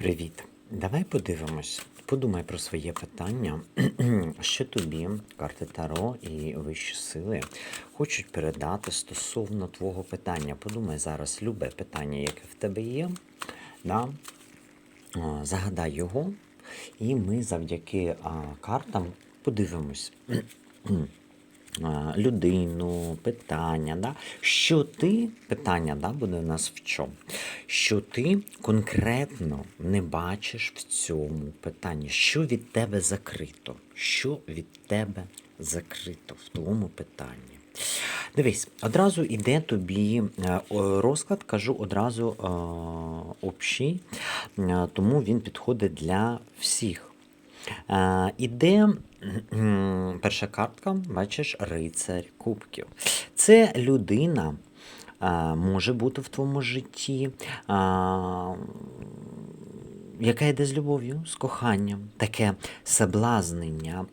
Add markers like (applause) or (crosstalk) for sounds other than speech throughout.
Привіт. Давай подивимось. Подумай про своє питання, (clears throat) що тобі карти Таро і вищі сили хочуть передати стосовно твого питання. Подумай зараз любе питання, яке в тебе є. Да? Загадай його, і ми завдяки картам подивимось. (clears throat) Людину, питання, да? що ти, питання да, буде у нас в чому? Що ти конкретно не бачиш в цьому питанні, що від тебе закрито, що від тебе закрито в тому питанні. Дивись, одразу йде тобі е, розклад, кажу одразу е, общий, е, тому він підходить для всіх. Е, Іде перша картка, бачиш, рицарь кубків. Це людина е, може бути в твоєму житті. е, яка йде з любов'ю, з коханням, таке соблазнення,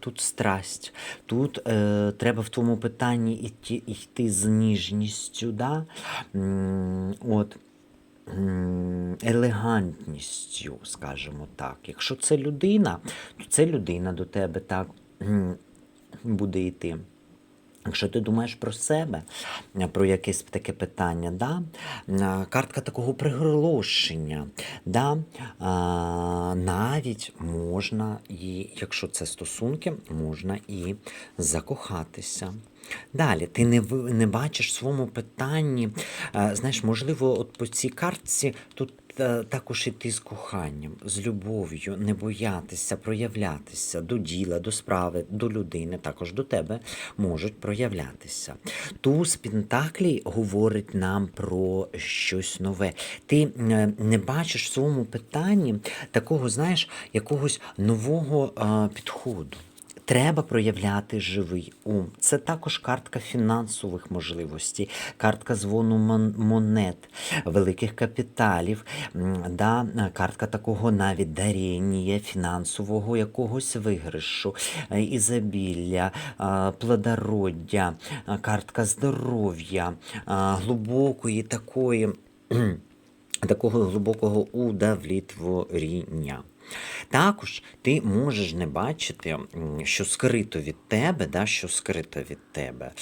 тут страсть, тут треба в твоєму питанні йти, йти з ніжністю, да? От, елегантністю, скажімо так. Якщо це людина, то це людина до тебе так буде йти. Якщо ти думаєш про себе, про якесь таке питання, да? картка такого приголошення, да? навіть можна, і, якщо це стосунки, можна і закохатися. Далі, ти не, не бачиш в своєму питанні, е, знаєш, можливо, от по цій картці тут е, також іти з коханням, з любов'ю, не боятися, проявлятися до діла, до справи, до людини, також до тебе можуть проявлятися. Туз Пентаклій говорить нам про щось нове. Ти е, не бачиш в своєму питанні такого, знаєш, якогось нового підходу. Треба проявляти живий ум. Це також картка фінансових можливостей, картка дзвону монет, великих капіталів, да, картка такого навіть даріння, фінансового якогось виграшу, е, ізобілля, плодороддя, картка здоров'я, глибокої такої. Такого глибокого удовлітворіння. Також ти можеш не бачити, що скрито від тебе, да, що скрито від тебе.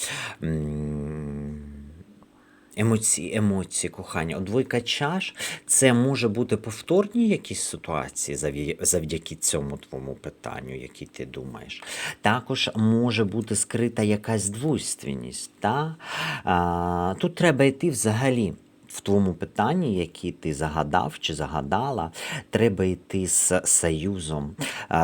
Емоції, емоції, кохання. Двойка чаш це може бути повторні якісь ситуації завдяки цьому твоєму питанню, який ти думаєш. Також може бути скрита якась двойственність. Та? А, тут треба йти взагалі. В твоєму питанні, які ти загадав чи загадала, треба йти з союзом.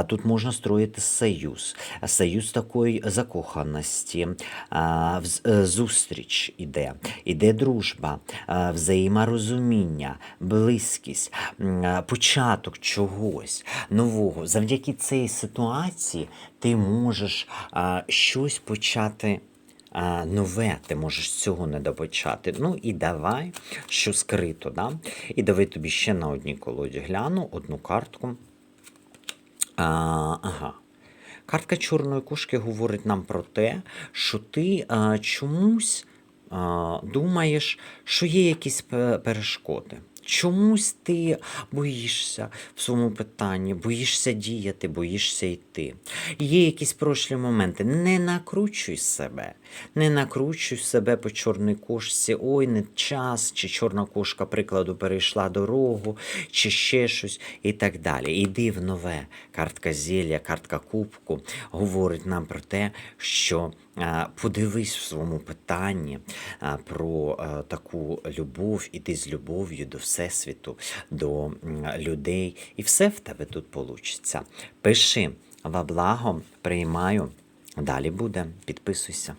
Тут можна строїти союз, союз такої закоханості, е, зустріч іде, іде дружба, взаєморозуміння, близькість, початок чогось нового. Завдяки цій ситуації ти можеш щось почати а, нове, ти можеш цього не допочати. Ну і давай, що скрито. Да? І давай тобі ще на одній колоді гляну одну картку. А, ага. Картка чорної кушки говорить нам про те, що ти а, чомусь а, думаєш, що є якісь перешкоди. Чомусь ти боїшся в своєму питанні, боїшся діяти, боїшся йти. Є якісь прошлі моменти. Не накручуй себе, не накручуй себе по чорній кошці, ой, не час, чи чорна кошка, прикладу, перейшла дорогу, чи ще щось і так далі. Іди в нове. Картка зілля, картка кубку говорить нам про те, що подивись в своєму питанні про таку любов, іди з любов'ю до Всесвіту, до людей, і все в тебе тут вийде. Пиши во благо, приймаю. Далі буде. Підписуйся.